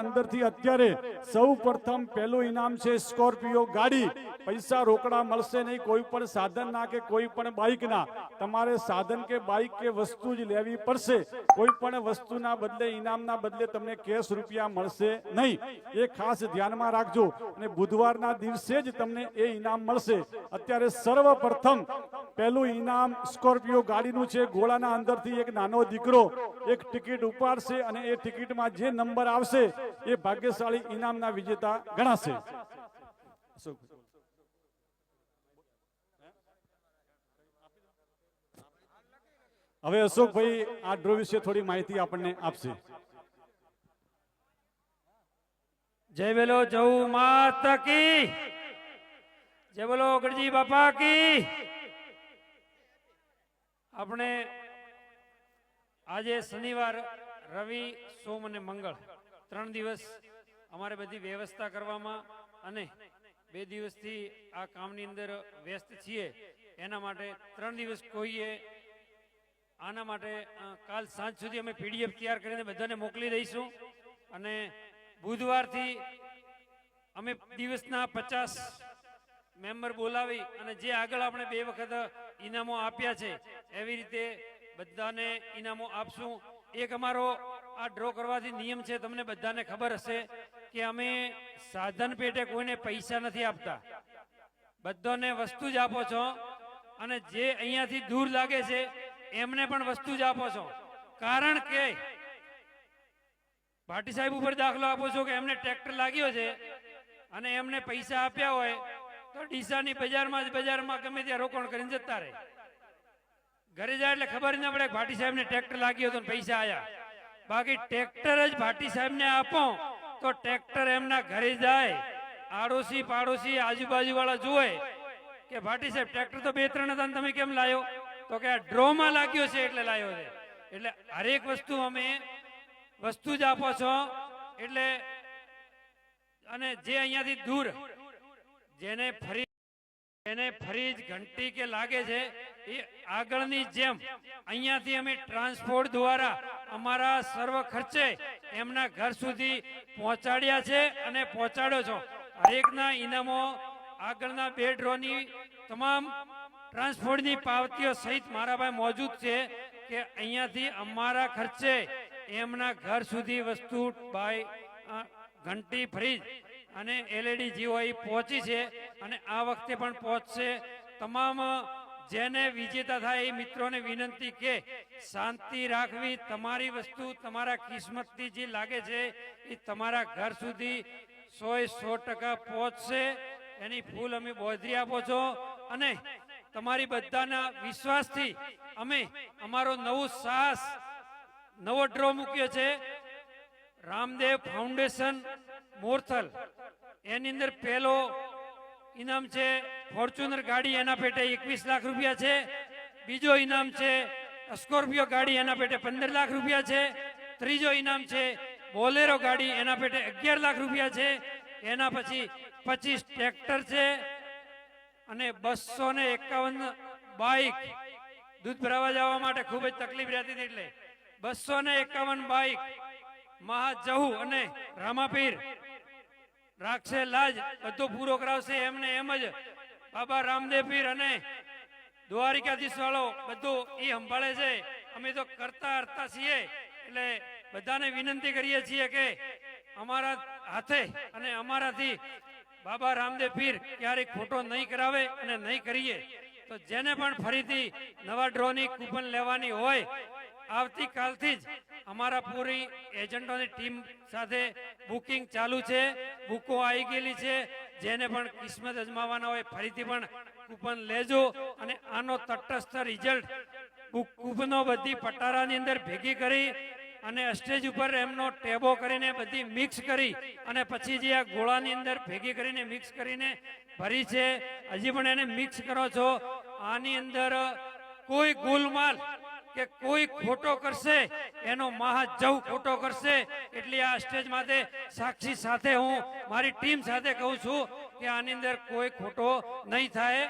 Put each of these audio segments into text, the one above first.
અંદરથી અત્યારે સૌ પ્રથમ પહેલું ઇનામ છે સ્કોર્પિયો ગાડી. પૈસા રોકડા મળશે નહીં, કોઈ પણ સાધન ના કે કોઈ પણ બાઇક ના. તમારે સાધન કે બાઇક કે વસ્તુ જ લેવી પડશે. કોઈ પણ વસ્તુના બદલે, ઇનામના બદલે તમને કેશ રૂપિયા મળશે નહીં. એ ખાસ ધ્યાનમાં રાખજો અને બુધવારના દિવસે જ તમને એ ઇનામ મળશે. અત્યારે સર્વપ્રથમ પહેલું ઇનામ સ્કોર્પિયો ગાડીનું છે. ગોળાના અંદરથી એક નાનો દીકરો એક ટિકિટ ઉપાડશે અને એ ટિકિટમાં જે નંબર આવશે એ ભાગ્યશાળી ઇનામના વિજેતા ગણાશે. હવે અશોકભાઈ આ ડ્રો વિશે થોડી માહિતી આપણને આપશે. જય બોલો જય માતા કી. જય બોલો ગણજી બાપા કી. આપણે આજે શનિવાર રવિ, સોમ અને મંગળ. ત્રણ દિવસ અમારે બધી વ્યવસ્થા કરવામાં અને બે દિવસથી આ કામની અંદર વ્યસ્ત છીએ. એના માટે ત્રણ દિવસ કોઈએ આના માટે કાલ સાંજ સુધી અમે પીડીએફ તૈયાર કરીને બધાને મોકલી દઈશું. અને બુધવારથી અમે દિવસના પચાસ મેમ્બર બોલાવી અને જે આગળ આપણે બે વખત ઇનામો આપ્યા છે, એવી રીતે બધાને ઇનામો આપશું. એક અમારો આ ડ્રો કરવાથી નિયમ છે, તમને બધાને ખબર હશે કે અમે સાધન પેટે કોઈને પૈસા નથી આપતા. બધાને વસ્તુ જ આપો છો અને જે અહીંયાથી દૂર લાગે છે, એમને પણ વસ્તુ જ આપો છો. કારણ કે ભાટી સાહેબ ઉપર દાખલો આપો છો કે એમને ટ્રેક્ટર લાગ્યો છે અને એમને પૈસા આપ્યા હોય, તો ડીસાની બજારમાં જ બજારમાં ગમે ત્યાં રોકાણ કરીને જતા રહે. ઘરે જાય એટલે ખબર ના પડે ભાટી સાહેબને ટ્રેક્ટર લાગ્યો હતો પૈસા આયા. બાકી ટ્રેક્ટર જ ભાટી સાહેબને આપો, તો ટ્રેક્ટર એમના ઘરે જાય, આડોશી પાડોશી આજુબાજુ વાળા જુએ કે ભાટી સાહેબ, ટ્રેક્ટર તો બે ત્રણ હતા તમે કેમ લાયો? તો કે આ ડ્રોમાં લાગ્યો છે એટલે લાયો છે. એટલે હરેક વસ્તુ અમે વસ્તુ જ આપો છો. એટલે અને જે અહીંયાથી દૂર, જેને ફરી એને ફરી જ ઘંટી કે લાગે છે એ આગળની જેમ અહીંયાથી અમે ટ્રાન્સપોર્ટ દ્વારા અમારા સર્વ ખર્ચે એમના ઘર સુધી પહોંચાડ્યા છે અને પહોંચાડ્યો છો. હરેકના ઇનામો આગળના બે ડ્રોની તમામ ટ્રાન્સપોર્ટની પાવતીઓ સહિત મારા ભાઈ મોજૂદ છે કે અહીંયાથી અમારા ખર્ચે એમના ઘર સુધી વસ્તુ બાય ઘંટી ફ્રીજ અને એલઈડી જીઓ પહોંચી છે અને આ વખતે પણ પહોંચશે તમામ જેને વિજેતા થાય એ મિત્રોને વિનંતી કે શાંતિ રાખવી. તમારી વસ્તુ તમારા કિસ્મતથી જે લાગે છે એ તમારા ઘર સુધી સો સો ટકા પહોંચશે. એની ફૂલ અમે બોધરી આપો છો. અને તમારી બધાના વિશ્વાસથી અમે અમારો નવું સાહસ, નવો ડ્રો મૂક્યો છે. રામદેવ ફાઉન્ડેશન મોરથલ. એની અંદર પહેલો ઇનામ છે ફોર્ચ્યુનર ગાડી એના પેટે એકવીસ લાખ રૂપિયા છે. બીજો ઇનામ છે સ્કોર્પિયો ગાડી એના પેટે પંદર લાખ રૂપિયા છે. ત્રીજો ઇનામ છે બોલેરો ગાડી એના પેટે અગિયાર લાખ રૂપિયા છે. એના પછી પચીસ ટ્રેક્ટર છે અને બસો ને એકાવન બાઇક. દૂધ ભરાવા જવા માટે ખૂબ જ તકલીફ રહેતી હતી એટલે બસો ને એકાવન બાઇક, મહાજહુ અને રામાપીર રાખશે લાજ, બધો પૂરો કરાવશે એમને એમ જ. બાબા રામદેવ પીર અને દ્વારિકાધીશ વાળો બધું એ સંભાળે છે. અમે તો કરતા હરતા છીએ. એટલે બધાને વિનંતી કરીએ છીએ કે અમારા હાથે અને અમારાથી બાબા રામદેવ પીર ક્યારેય ખોટો નહીં કરાવે અને નહીં કરીએ. તો જેને પણ ફરીથી નવા ડ્રોની કૂપન લેવાની હોય આવતીકાલથી જ અમારા પૂરી એજન્ટોની ટીમ સાથે બુકિંગ ચાલુ છે. બુકો આવી ગયેલી છે. જેને પણ કિસ્મત અજમાવાના હોય ફરીથી પણ કૂપન લેજો અને આનો તટસ્થ રિઝલ્ટ કૂપનો બધી પટારાની અંદર ભેગી કરી અને સ્ટેજ ઉપર એમનો ટેબો કરીને બધી મિક્સ કરી અને પછી જે આ ગોળાની અંદર ભેગી કરીને મિક્સ કરીને ભરી છે. હજી પણ એને મિક્સ કરો છો. આની અંદર કોઈ ગોલમાલ કે કોઈ ખોટો કરશે, એનો મહાજવ ખોટો કરશે. એટલે આ સ્ટેજ માટે સાક્ષી સાથે હું, મારી ટીમ સાથે કહું છું કે આની અંદર કોઈ ખોટો નહીં થાય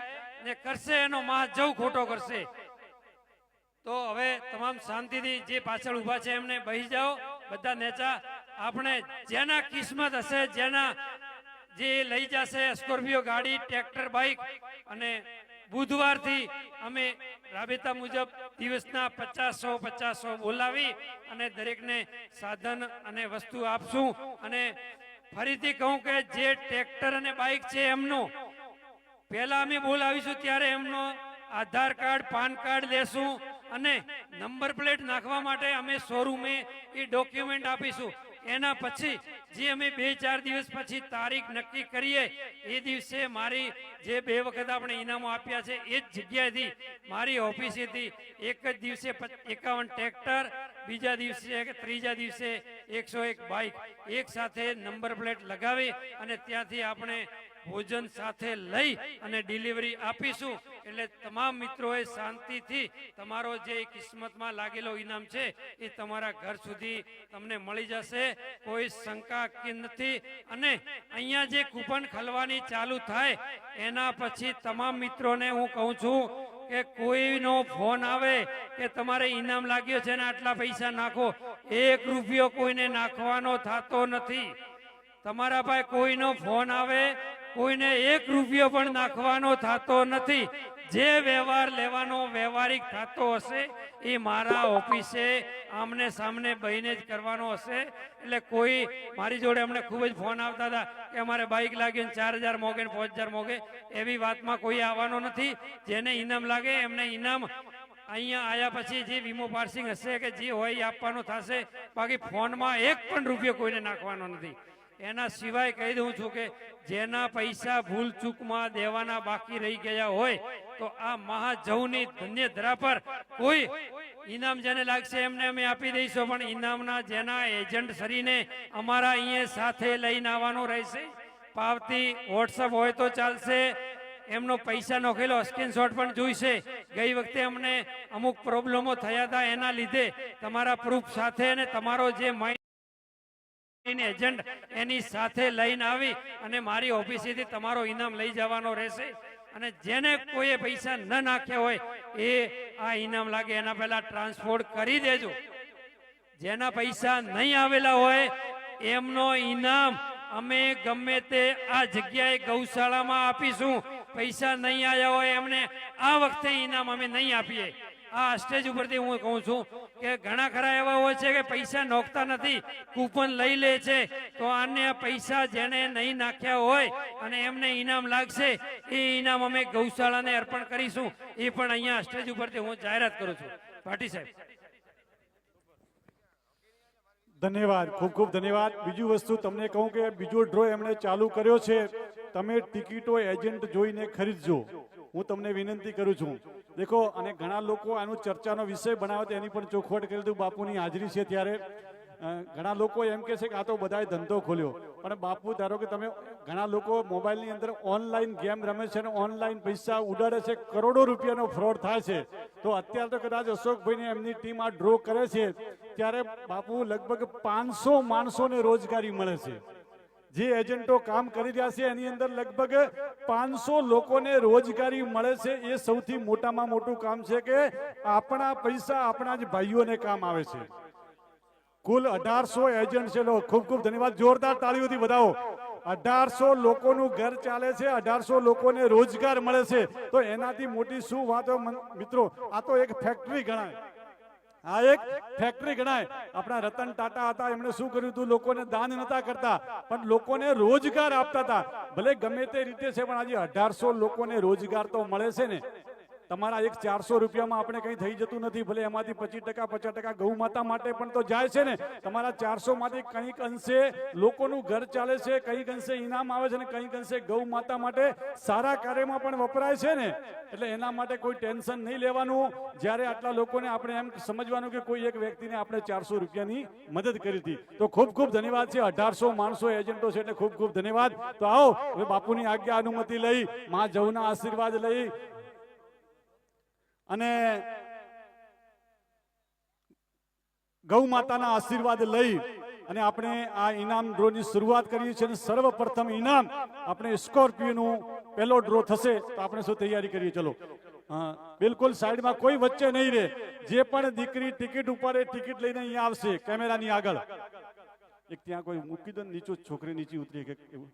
ને કરશે એનો મહાજવ ખોટો કરશે. તો હવે તમામ શાંતિથી જે પાછળ ઊભા છે એમને બહી જાઓ, બધા નેચા. આપણે જેના કિસ્મત હશે, જેના જે લઈ જશે સ્કોર્પિયો ગાડી, ટ્રેક્ટર બાઇક અને બુધવારથી અમે રાબેતા મુજબ દિવસના પચાસો પચાસો બોલાવી અને દરેકને સાધન અને વસ્તુ આપશું અને ફરીથી કહું કે જે ટ્રેક્ટર અને બાઇક છે એમનો, પહેલા અમે બોલાવીશું ત્યારે એમનો આધાર કાર્ડ, પાન કાર્ડ લેશું અને નંબર પ્લેટ નાખવા માટે અમે શોરૂમે એ ડોક્યુમેન્ટ આપીશું. એના પછી જે અમે બે ચાર દિવસ પછી તારીખ નક્કી કરીએ, એ દિવસે મારી જે બે વખત આપણે ઇનામો આપ્યા છે, એ જ જગ્યાએથી મારી ઓફિસેથી એક જ દિવસે એકાવન ટ્રેક્ટર, બીજા દિવસે ત્રીજા દિવસે એકસો એક બાઇક એક સાથે નંબર પ્લેટ લગાવી અને ત્યાંથી આપણે ભોજન સાથે લઈ અને ડિલિવરી આપીશું. એટલે તમામ મિત્રોએ શાંતિથી તમારો જે કિસ્મતમાં લાગેલો ઇનામ છે, એ તમારા ઘર સુધી તમને મળી જશે. કોઈ શંકા કે નથી. અને અહીંયા જે કૂપન ખલવાની ચાલુ થાય, એના પછી તમામ મિત્રોને હું કહું છું કે કોઈનો ફોન આવે કે તમારે ઇનામ લાગ્યો છે ને આટલા પૈસા નાખો, એક રૂપિયો કોઈને નાખવાનો થતો નથી. તમારા પાસે કોઈનો ફોન આવે, કોઈને એક રૂપિયો પણ નાખવાનો થતો નથી. જે વ્યવહાર લેવાનો વ્યવહારિક થતો હશે, એ મારા ઓફિસે આમને સામને બહીને જ કરવાનો હશે. એટલે કોઈ મારી જોડે અમને ખૂબ જ ફોન આવતા હતા કે અમારે બાઇક લાગ્યું ને ચાર હજાર મોગે ને પાંચ હજાર મોગે, એવી વાતમાં કોઈ આવવાનો નથી. જેને ઇનામ લાગે, એમને ઇનામ અહીંયા આવ્યા પછી જે વીમો પાર્સિંગ હશે કે જે હોય એ આપવાનો થશે. બાકી ફોનમાં એક પણ રૂપિયો કોઈને નાખવાનો નથી. એના સિવાય કહી દઉં છું કે જેના પૈસા ભૂલ ચૂકમાં દેવાના બાકી રહી ગયા હોય, તો આ મહાજવની ધન્ય ધરા પર કોઈ ઇનામ જેને લાગશે એમને અમે આપી દઈશું. પણ ઇનામના જેના એજન્ટ સરીને અમારા અહીંયા સાથે લઈને આવવાનો રહેશે. પાવતી વોટ્સઅપ હોય તો ચાલશે. એમનો પૈસા નોખેલો સ્ક્રીનશોટ પણ જોઈશે. ગઈ વખતે અમને અમુક પ્રોબ્લેમો થયા હતા, એના લીધે તમારા પ્રૂફ સાથે અને તમારો જે માઇન્ડ એજન્ટ એની સાથે લઈને આવી અને મારી ઓફિસેથી તમારો ઇનામ લઈ જવાનો રહેશે. અને જેને કોઈએ પૈસા ન નાખ્યા હોય, એ આ ઇનામ લાગે એના પહેલા ટ્રાન્સપોર્ટ કરી દેજો. જેના પૈસા નહીં આવેલા હોય, એમનો ઇનામ અમે ગમે તે આ જગ્યાએ ગૌશાળામાં આપીશું. પૈસા નહીં આવ્યા હોય, એમને આ વખતે ઇનામ અમે નહીં આપીએ. આ સ્ટેજ ઉપરથી હું કહું છું કે ઘણા ખરા એવા હોય છે કે પૈસા નોખતા નથી, કૂપન લઈ લે છે, તો આને પૈસા જેને નહીં નાખ્યા હોય અને એમને ઇનામ લાગશે, એ ઇનામ અમે ગૌશાળાને અર્પણ કરીશું. એ પણ અહીંયા સ્ટેજ ઉપરથી હું જાહેરાત કરું છું. પાટી સાહેબ. ધન્યવાદ. ખૂબ ખૂબ ધન્યવાદ. બીજું વસ્તુ તમને કહું કે બીજો ડ્રો એમણે ચાલુ કર્યો છે. તમે ટિકિટો એજન્ટ જોઈને ખરીદજો. હું તમને વિનંતી કરું છું. દેખો, અને ઘણા લોકો આનું ચર્ચાનો વિષય બનાવે તો એની પણ ચોખવટ કરી દઉં. બાપુની હાજરી છે ત્યારે. ઘણા લોકો એમ કહે છે કે આ તો બધાએ ધંધો ખોલ્યો. પણ બાપુ, ધારો કે તમે ઘણા લોકો મોબાઈલની અંદર ઓનલાઈન ગેમ રમે છે અને ઓનલાઈન પૈસા ઉડાડે છે, કરોડો રૂપિયાનો ફ્રોડ થાય છે. તો અત્યારે તો કદાચ અશોકભાઈને એમની ટીમ આ ડ્રો કરે છે, ત્યારે બાપુ લગભગ પાંચસો માણસોને રોજગારી મળે છે. જે એજન્ટો કામ કરી રહ્યા છે, એની અંદર લગભગ પાંચસો લોકોને રોજગારી મળે છે. એ સૌથી મોટામાં મોટું કામ છે કે આપણા પૈસા આપણા જ ભાઈઓને કામ આવે છે. કુલ અઢારસો એજન્ટ છે લો, ખૂબ ખૂબ ધન્યવાદ. જોરદાર તાળીઓથી વધાવો. અઢારસો લોકોનું ઘર ચાલે છે, અઢારસો લોકોને રોજગાર મળે છે. તો એનાથી મોટી શું વાતો મિત્રો, આ તો એક ફેક્ટરી ગણાય. આ એક ફેક્ટરી ગણાય. આપણા રતન ટાટા હતા, એમણે શું કર્યું હતું? લોકોને દાન નતા કરતા, પણ લોકોને રોજગાર આપતા હતા. ભલે ગમે તે રીતે છે, પણ આજે અઢારસો લોકોને રોજગાર તો મળે છે ને. તમારા એક ચારસો રૂપિયામાં આપણે કંઈ થઈ જતું નથી, ભલે એમાંથી પચીસ ટકા, પચાસ ટકા ગૌ માતા માટે પણ તો જાય છે ને. તમારા ચારસો માંથી કંઈક અંશે લોકોનું ઘર ચાલે છે, કંઈક અંશે ઇનામ આવે છે ને, કંઈક અંશે ગૌ માતા માટે સારા કાર્યમાં પણ વપરાય છે ને. એટલે એના માટે કોઈ ટેન્શન નહીં લેવાનું. જ્યારે આટલા લોકોને આપણે એમ સમજવાનું કે કોઈ એક વ્યક્તિને આપણે ચારસો રૂપિયાની મદદ કરી હતી. તો ખૂબ ખૂબ ધન્યવાદ છે. અઢારસો માણસો એજન્ટો છે એટલે ખૂબ ખૂબ ધન્યવાદ. તો આવો, હવે બાપુની આજ્ઞા અનુમતિ લઈ, મા જવના આશીર્વાદ લઈ અને ગૌ માતાના આશીર્વાદ લઈ અને આપણે આ ઇનામ ડ્રોની શરૂઆત કરીએ છીએ અને સર્વપ્રથમ ઇનામ આપણે સ્કોર્પિયોનું પહેલો ડ્રો થશે તો આપણે શું તૈયારી કરીએ? ચલો. બિલકુલ સાઈડમાં કોઈ વચ્ચે નહીં રહે. જે પણ દીકરી ટિકિટ ઉપર એ ટિકિટ લઈને અહીંયા આવશે, કેમેરાની આગળ. એક ત્યાં કોઈ મૂકી દો નીચો છોકરી નીચે ઉતરી કે એવું.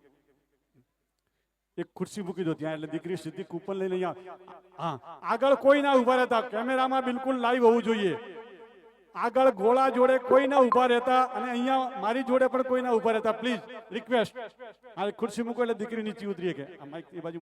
એક ખુરશી મૂકી દો ત્યાં એટલે દીકરી સીધી કૂપન લઈને અહીંયા હા આગળ કોઈ ના ઊભા રહેતા. કેમેરામાં બિલકુલ લાઈવ હોવું જોઈએ. આગળ ગોળા જોડે કોઈ ના ઊભા રહેતા અને અહીંયા મારી જોડે પણ કોઈ ના ઊભા રહેતા. પ્લીઝ રિક્વેસ્ટ હા ખુરશી મૂકો એટલે દીકરી નીચે ઉતરીએ કે આ માઇક એ બાજુ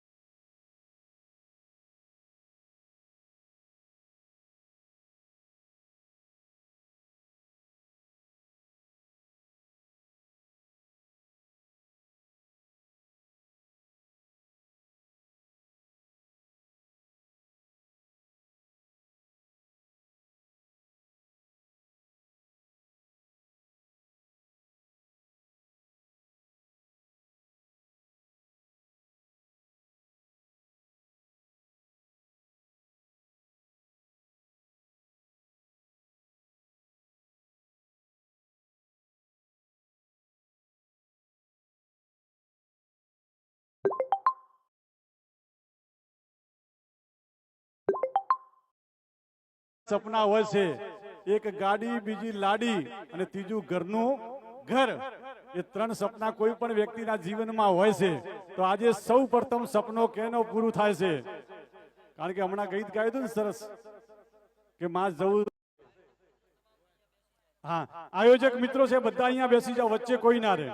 સપના હોય છે. એક ગાડી, બીજી લાડી અને ત્રીજું ઘરનું ઘર. એ ત્રણ સપના કોઈ પણ વ્યક્તિના જીવનમાં હોય છે. તો આજે સૌ પ્રથમ સપનો કેનો પૂરું થાય છે? કારણ કે હમણાં ગીત ગાયું સરસ. કે માં જવું હા, આયોજક મિત્રો છે, બધા અહીંયા બેસી જાઓ, વચ્ચે કોઈ ના રહે.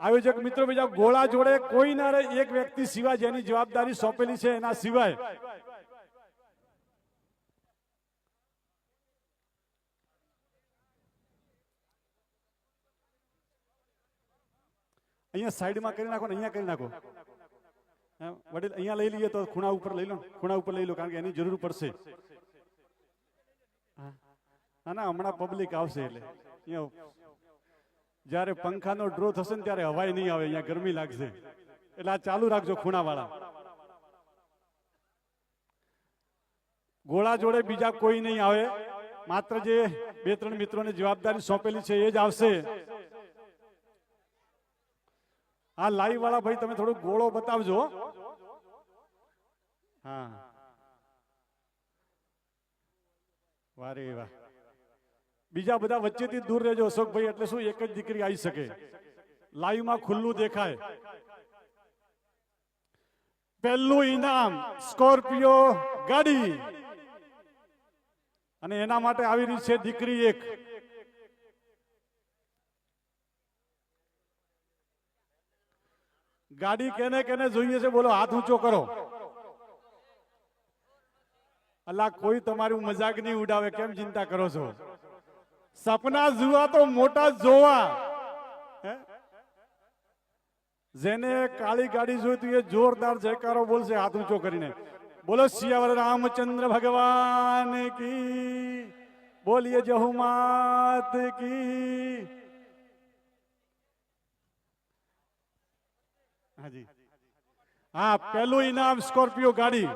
આયોજક મિત્રો બીજા ગોળા જોડે કોઈ ના રહે. એક વ્યક્તિ સિવાય જેની જવાબદારી સોંપેલી છે એના સિવાય. અહીંયા સાઈડમાં કરી નાખો ને અહીંયા કરી નાખો. વડીલ, અહીંયા લઈ લઈએ તો ખૂણા ઉપર લઈ લો, ખૂણા ઉપર લઈ લો, કારણ કે એની જરૂર પડશે. હા. ના હમણાં પબ્લિક આવશે એટલે. અહીંયા જ્યારે પંખાનો ડ્રો થશે ને ત્યારે હવાઈ નહીં આવે, અહીંયા ગરમી લાગશે. એટલે આ ચાલુ રાખજો ખૂણાવાળા. ગોળા જોડે બીજા કોઈ નહીં આવે. માત્ર જે બે ત્રણ મિત્રોને જવાબદારી સોંપેલી છે, એ જ આવશે. આ લાઈવ વાળા ભાઈ, તમે થોડું ગોળો બતાવજો. હા. વારે વાહ. બીજા બધા વચ્ચેથી દૂર રહેજો અશોકભાઈ, એટલે શું એક જ દીકરી આવી શકે? લાઈવમાં ખુલ્લું દેખાય. પહેલું ઇનામ, સ્કોર્પિયો ગાડી. અને એના માટે આવી રહી છે દીકરી એક. ગાડી કેને કેને જોઈએ છે, બોલો, હાથ ઊંચો કરો. અલા કોઈ તમારું મજાક નહીં ઉડાવે, કેમ ચિંતા કરો છો? સપના જુવા તો મોટા જોવા? જેને કાળી ગાડી જોઈતી એ જોરદાર જયકારો બોલશે, હાથ ઊંચો કરીને. બોલો, શિયાવર રામચંદ્ર ભગવાન કી, બોલીએ જહુમાત કી. હા, પહેલું ઇનામ સ્કોર્પિયો ગાડી.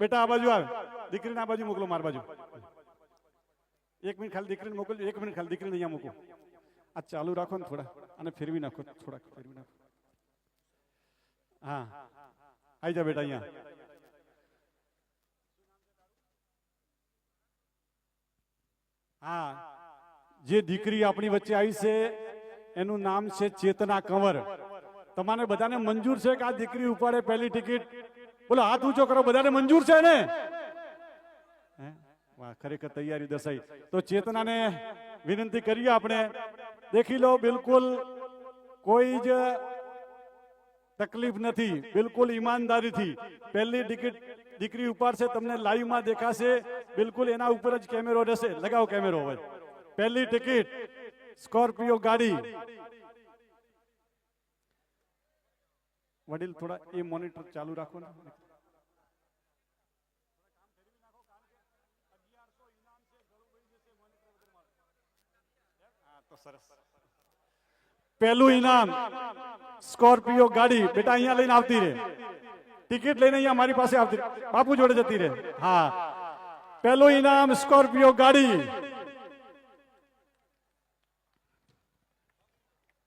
બેટા, આ બાજુ આવે. દીકરીને આ બાજુ મોકલો, માર બાજુ. એક મિનિટ ખાલી દીકરીને મોકલજો એક મિનિટ ખાલી દીકરીને અહીંયા મૂકો. આ ચાલુ રાખો ને થોડા, અને ફેરવી નાખો, થોડાક ફેરવી નાખો. હા. આવી જા બેટા અહીંયા. હા. જે દીકરી આપણી વચ્ચે આવી છે, એનું નામ છે ચેતના કંવર. તમારે બધાને મંજૂર છે કે આ દીકરી ઉપાડે પહેલી ટિકિટ? બોલો, હાથ ઊંચો કરો, બધાને મંજૂર છે ને? વાહ, ખરેખર તૈયારી દર્શાઈ તો ચેતનાને વિનંતી કરીએ આપણે. દેખી લો, બિલકુલ કોઈ જ તકલીફ નથી, બિલકુલ ઈમાનદારીથી. પહેલી ટિકિટ દીકરી ઉપાડશે, તમને લાઈવમાં દેખાશે. બિલકુલ એના ઉપર જ કેમેરો રહેશે. લગાવો કેમેરો હવે. પહેલી ટિકિટ સ્કોર્પિયો ગાડી વડીલ થોડા એ મોનિટર ચાલુ રાખો ને પહેલું ઇનામ સ્કોર્પિયો ગાડી બેટા અહીંયા લઈને આવતી રહે ટિકિટ લઈને અહીંયા મારી પાસે આવતી રહે. બાપુ જોડે જતી રહે હા પહેલું ઇનામ સ્કોર્પિયો ગાડી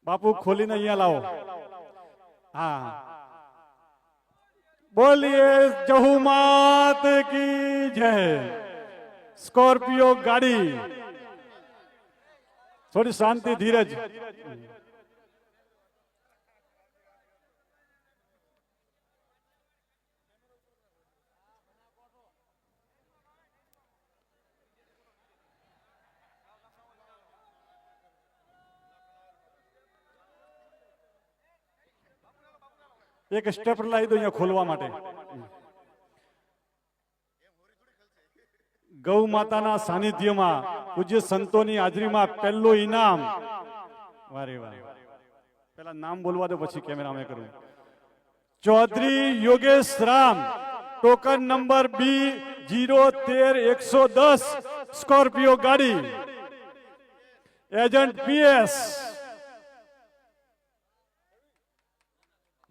બાપુ ખોલીને અહીંયા લાવો. હા. બોલીએ જહુ માત કી જય. સ્કોર્પિયો ગાડી. થોડી શાંતિ ધીરજ. એક સ્ટેપ લાવી દો અહીંયા ખોલવા માટે. ગૌ માતાના સાનિધ્યમાં પૂજ્ય સંતોની હાજરીમાં પહેલું ઇનામ. વારે વારે. પેલા નામ બોલવા દો, પછી કેમેરા મેં કરું. Chaudhary Yogesh Ram, token number B zero તેર એકસો દસ, સ્કોર્પિયો ગાડી. એજન્ટ પીએસ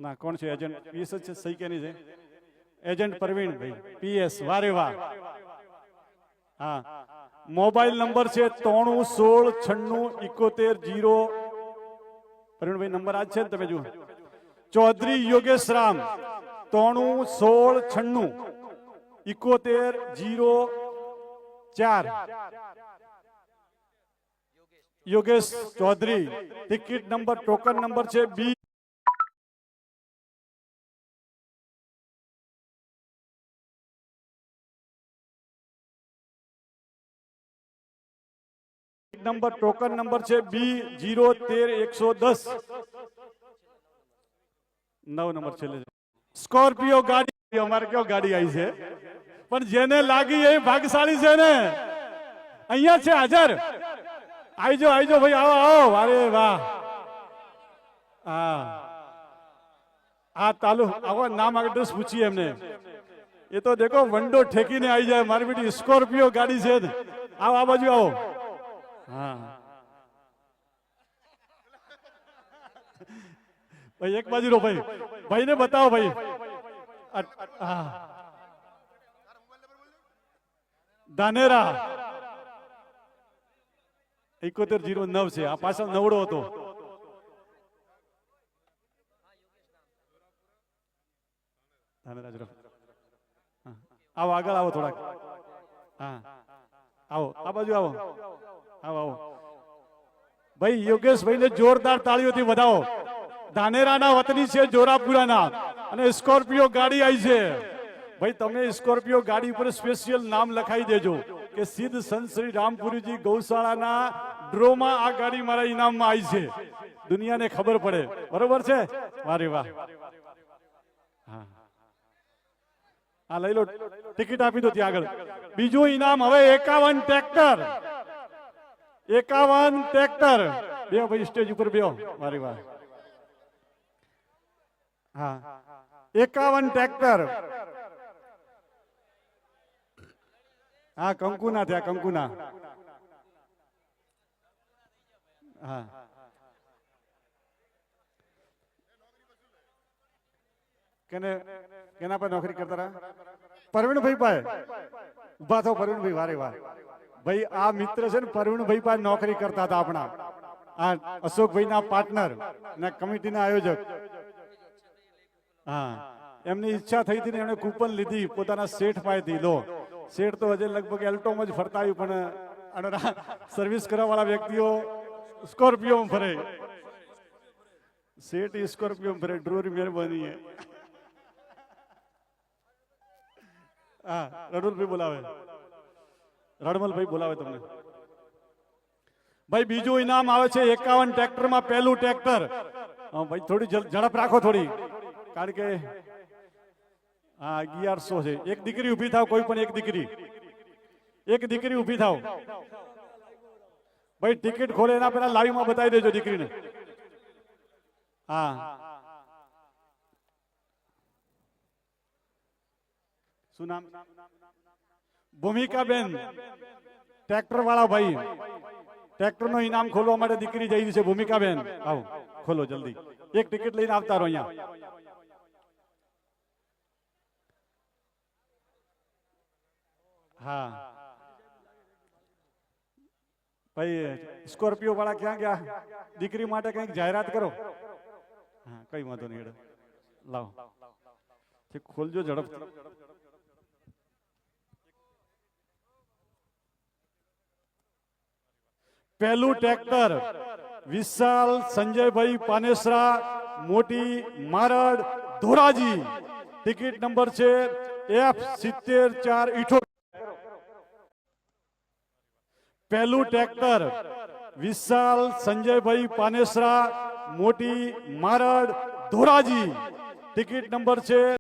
ના, કોણ છે એજન્ટ જ છે સહી કેની છે. એજન્ટ પ્રવીણ ભાઈ પીએસ વારે વાહ હા. મોબાઈલ નંબર છે ત્રણું સોળ છન્નું ઇકોતેર જીરો. પ્રવીણભાઈ નંબર આજ છે ને તમે જુઓ. ચૌધરી યોગેશ રામ, ત્રણું સોળ છન્નું ઇકોતેર જીરો ચાર. Yogesh Chaudhary ticket number token number છે બી નંબર, ટોકન નંબર છે બી જીરો તેર એકસો દસ. નવ નંબર છેલ્લે. સ્કોર્પિયો ગાડી, અમારે કયો ગાડી આવી છે? પણ જેને લાગી એ ભાગશાળી છે ને. અહીંયા છે હાજર. આવીજો આવીજો ભાઈ, આવો આવો. અરે વાહ. હા. આ તાલુ આવો નામ એડ્રેસ પૂછીએ એમને. એ તો દેખો, વંડો ઠેકીને આવી જાય. મારી બેટી સ્કોર્પિયો ગાડી છે. આવો, આ બાજુ આવો. હા. ભાઈ, એક બાજુ રો ભાઈ. ભાઈને બતાવો ભાઈ. ધાનેરા. એકોતેર જીરો નવ છે. આ પાછળ નવડો હતો. આવો, આગળ આવો થોડાક. હા. આવો, આ બાજુ આવો. આવો. આવો ભાઈ, યોગેશભાઈને જોરદાર તાળીઓથી વધાવો. ધાનેરાના વતની છે જોરાપુરાના અને સ્કોર્પિયો ગાડી આવી છે. ભાઈ, તમે સ્કોર્પિયો ગાડી ઉપર સ્પેશિયલ નામ લખાઈ દેજો કે સિદ્ધ સંત શ્રી રામપુરીજી ગૌશાળાના ડ્રોમાં આ ગાડી મારા ઇનામમાં આવી છે. દુનિયાને ખબર પડે. બરોબર છે? વારે વાહ. હા. લઈ લો. ટિકિટ આપી દો ત્યાં આગળ. બીજું ઇનામ હવે એકાવન ટ્રેક્ટર. એકાવન ટ્રેક્ટર. બે ભાઈ સ્ટેજ ઉપર બે મારી વાહ હા. એકાવન ટ્રેક્ટર. હા, કંકુના થયા, કંકુના. હા. કેને, કેના પર નોકરી કરતા રહ્યા? પરવીણભાઈ પાસે. ઊભા થો પરવીણભાઈ વારે વાર ભાઈ, આ મિત્ર છે ને પરવીણભાઈ પાસે નોકરી કરતા હતા આપણા. આ અશોકભાઈ ના પાર્ટનર ને કમિટીના આયોજક. હા, એમની ઈચ્છા થઈ હતી ને એમણે કૂપન લીધી, પોતાના શેઠ પાસેથી. લો, શેઠ તો હજે લગભગ એલ્ટોમાં જ ફરતા આવ્યું, પણ સર્વિસ કરવા વાળા વ્યક્તિઓ સ્કોર્પિયો ફરે. શેઠ સ્કોર્પિયો ફરે, ડ્રોરી મહેરબાની. હા, રડુલભાઈ બોલાવે. રડમલભાઈ બોલાવે તમને. ભાઈ, બીજું ઇનામ આવે છે એકાવન ટ્રેક્ટરમાં પહેલું ટ્રેક્ટર. ભાઈ, થોડી ઝડપ રાખો થોડી. કારણ કે હા અગિયારસો છે. એક દીકરી ઊભી થાવ, કોઈ પણ એક દીકરી. એક દીકરી ઊભી થાવ. ભાઈ, ટિકિટ ખોલે એના પહેલા લાઈવમાં બતાવી દેજો દીકરીને. હા. શું નામ? ભૂમિકા બેન ટ્રેક્ટર વાળા ભાઈ ટ્રેક્ટરનું ઇનામ ખોલવા માટે દીકરી જઈ છે ભૂમિકા બેન આવો, ખોલો જલ્દી. એક ટિકિટ લઈને આવતા રહો અહીંયા. હા. ભાઈ, સ્કોર્પિયો વાળા ક્યાં ગયા? દીકરી માટે કંઈક જાહેરાત કરો. હા, કઈ વાંધો નહીં. લાવો. ખોલજો ઝડપ પહેલું ટ્રેક્ટર વિશાલ સંજયભાઈ પાનેસરા, મોટી મારડ ધોરાજી. ટિકિટ નંબર છે એફ સિત્તેર ચાર ઇઠોતેર પહેલું ટ્રેક્ટર વિશાલ સંજયભાઈ પાનેસરા, મોટી મારડ ધોરાજી. ટિકિટ નંબર છે